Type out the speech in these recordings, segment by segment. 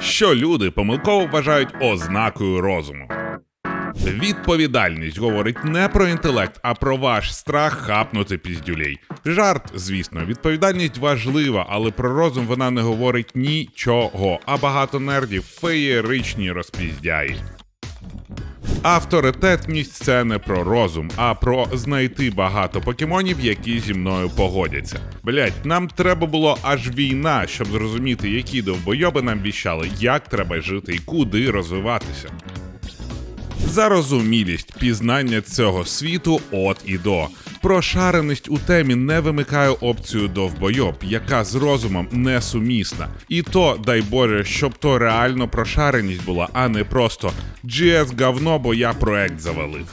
що люди помилково вважають ознакою розуму. Відповідальність говорить не про інтелект, а про ваш страх хапнути піздюлей. Жарт, звісно, відповідальність важлива, але про розум вона не говорить нічого, а багато нердів феєричні розпіздяї. Авторитетність це не про розум, а про знайти багато покемонів, які зі мною погодяться. Блять, нам треба було аж війна, щоб зрозуміти, які довбойоби нам віщали, як треба жити і куди розвиватися. Зарозумілість, пізнання цього світу от і до. Прошареність у темі не вимикає опцію довбойоб, яка з розумом несумісна. І то, дай Боже, щоб то реально прошареність була, а не просто GS говно, бо я проект завалив.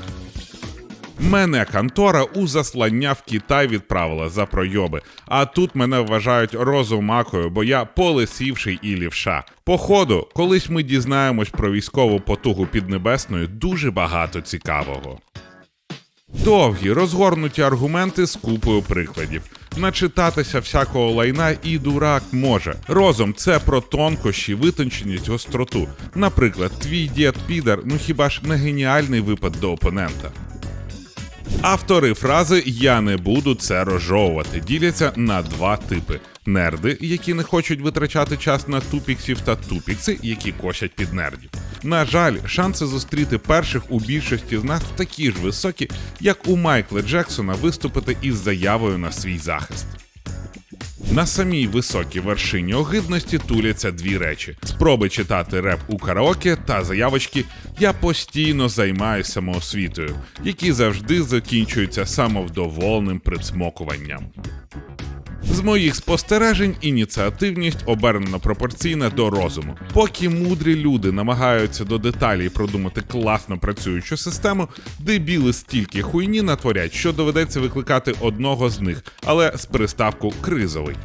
Мене контора у заслання в Китай відправила за пройоби, а тут мене вважають розумакою, бо я полисівший і лівша. Походу, колись ми дізнаємось про військову потугу Піднебесною дуже багато цікавого. Довгі розгорнуті аргументи з купою прикладів. Начитатися всякого лайна і дурак може. Розум це про тонкощі, витонченість, гостроту. Наприклад, твій дід підар, ну хіба ж не геніальний випад до опонента. Автори фрази Я не буду це розжовувати діляться на два типи: нерди, які не хочуть витрачати час на тупіксів, та тупікси, які косять під нердів. На жаль, шанси зустріти перших у більшості з нас такі ж високі, як у Майкла Джексона виступити із заявою на свій захист. На самій високій вершині огидності туляться дві речі: спроби читати реп у караоке та заявочки Я постійно займаюся самоосвітою, які завжди закінчуються самовдоволеним присмокуванням. З моїх спостережень ініціативність обернено пропорційна до розуму. Поки мудрі люди намагаються до деталей продумати класно працюючу систему, дебіли стільки хуйні натворять, що доведеться викликати одного з них, але з приставку кризовий.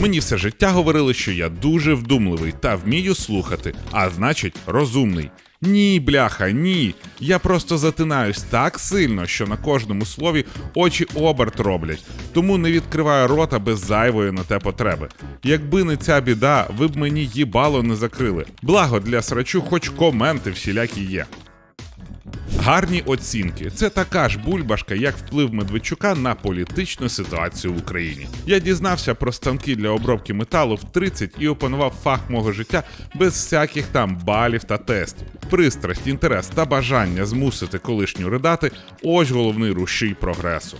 Мені все життя говорили, що я дуже вдумливий та вмію слухати, а значить, розумний. Ні, бляха, ні. Я просто затинаюсь так сильно, що на кожному слові очі оберт роблять, тому не відкриваю рота без зайвої на те потреби. Якби не ця біда, ви б мені їбало не закрили. Благо для срачу, хоч коменти всілякі є. Гарні оцінки це така ж бульбашка, як вплив Медведчука на політичну ситуацію в Україні. Я дізнався про станки для обробки металу в 30 і опанував фах мого життя без всяких там балів та тестів. Пристрасть, інтерес та бажання змусити колишню ридати ось головний рушій прогресу.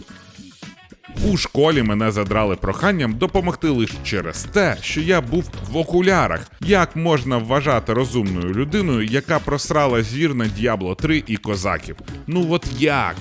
У школі мене задрали проханням допомогти лише через те, що я був в окулярах. Як можна вважати розумною людиною, яка просрала зір на Діабло 3 і козаків? Ну от як?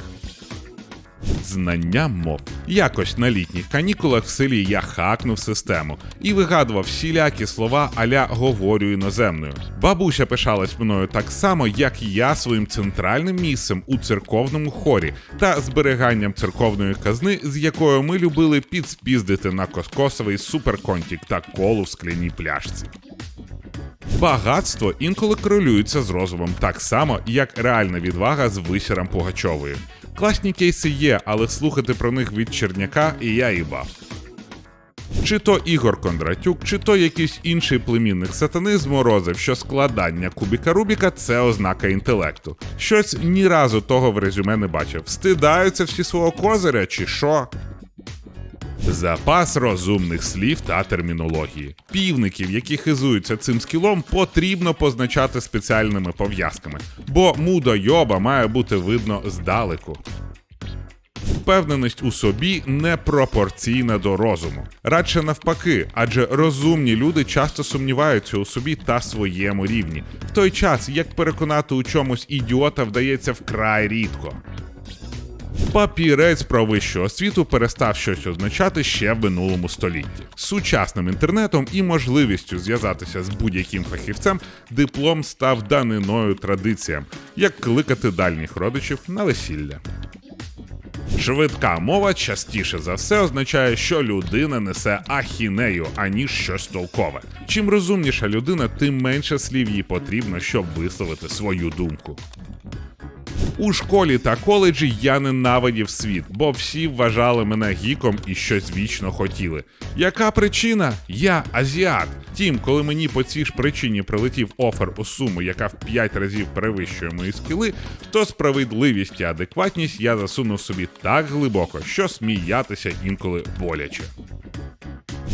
Знання мов. Якось на літніх канікулах в селі я хакнув систему і вигадував всілякі слова аля говорю іноземною. Бабуся пишалась мною так само, як і я своїм центральним місцем у церковному хорі та зберіганням церковної казни, з якою ми любили підспіздити на коскосовий суперконтік та колу в скляній пляшці. Багатство інколи корелюється з розумом так само, як реальна відвага з висіром Пугачової. Класні кейси є, але слухати про них від Черняка і я їбав. Чи то Ігор Кондратюк, чи то якийсь інший племінник сатани зморозив, що складання кубіка Рубіка це ознака інтелекту. Щось ні разу того в резюме не бачив. Стидаються всі свого козиря, чи що? Запас розумних слів та термінології. Півників, які хизуються цим скілом, потрібно позначати спеціальними пов'язками, бо мудойоба має бути видно здалеку. Впевненість у собі не пропорційна до розуму. Радше навпаки, адже розумні люди часто сумніваються у собі та своєму рівні, в той час як переконати у чомусь ідіота вдається вкрай рідко. Папірець про вищу освіту перестав щось означати ще в минулому столітті. Сучасним інтернетом і можливістю зв'язатися з будь-яким фахівцем диплом став даниною традиціям, як кликати дальніх родичів на весілля. Швидка мова частіше за все означає, що людина несе ахінею, аніж щось толкове. Чим розумніша людина, тим менше слів їй потрібно, щоб висловити свою думку. У школі та коледжі я ненавидів світ, бо всі вважали мене гіком і щось вічно хотіли. Яка причина? Я азіат. Тім, коли мені по цій ж причині прилетів офер у суму, яка в 5 разів перевищує мої скіли, то справедливість і адекватність я засунув собі так глибоко, що сміятися інколи боляче.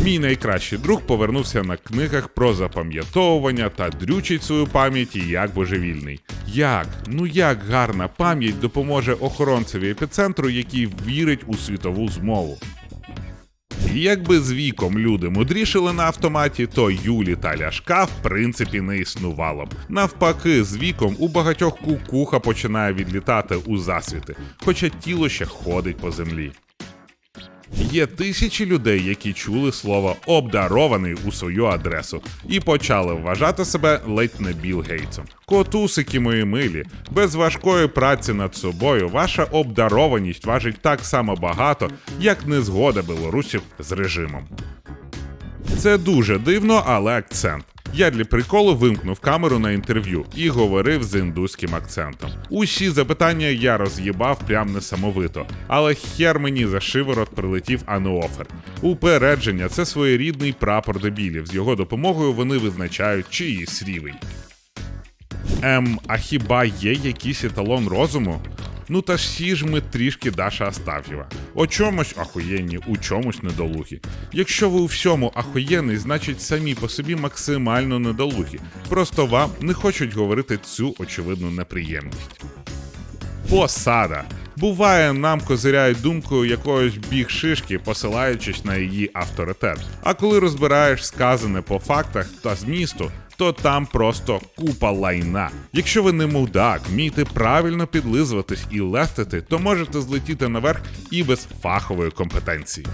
Мій найкращий друг повернувся на книгах про запам'ятовування та дрючить свою пам'ять як божевільний. Як? Ну як гарна пам'ять допоможе охоронцеві епіцентру, який вірить у світову змову? І якби з віком люди мудрішили на автоматі, то Юлі та Ляшка в принципі не існувало б. Навпаки, з віком у багатьох кукуха починає відлітати у засвіти, хоча тіло ще ходить по землі. Є тисячі людей, які чули слово обдарований у свою адресу і почали вважати себе ледь не Білл Гейтсом. Котусики мої милі, без важкої праці над собою ваша обдарованість важить так само багато, як незгода білорусів з режимом. Це дуже дивно, але акцент. Я для приколу вимкнув камеру на інтерв'ю і говорив з індуським акцентом. Усі запитання я роз'їбав прям несамовито, але хер мені за шиворот прилетів ануофер. Упередження це своєрідний прапор дебілів. З його допомогою вони визначають чиїсь рівень. Ем, а хіба є якийсь еталон розуму? Ну та всі ж ми трішки Даша Астаф'єва. О чомусь ахуєнні, у чомусь недолугі. Якщо ви у всьому ахуєнний, значить самі по собі максимально недолугі. Просто вам не хочуть говорити цю очевидну неприємність. Посада. Буває, нам козиряють думкою якоїсь біг шишки, посилаючись на її авторитет. А коли розбираєш сказане по фактах та змісту, то там просто купа лайна. Якщо ви не мудак, вмієте правильно підлизуватись і лестити, то можете злетіти наверх і без фахової компетенції.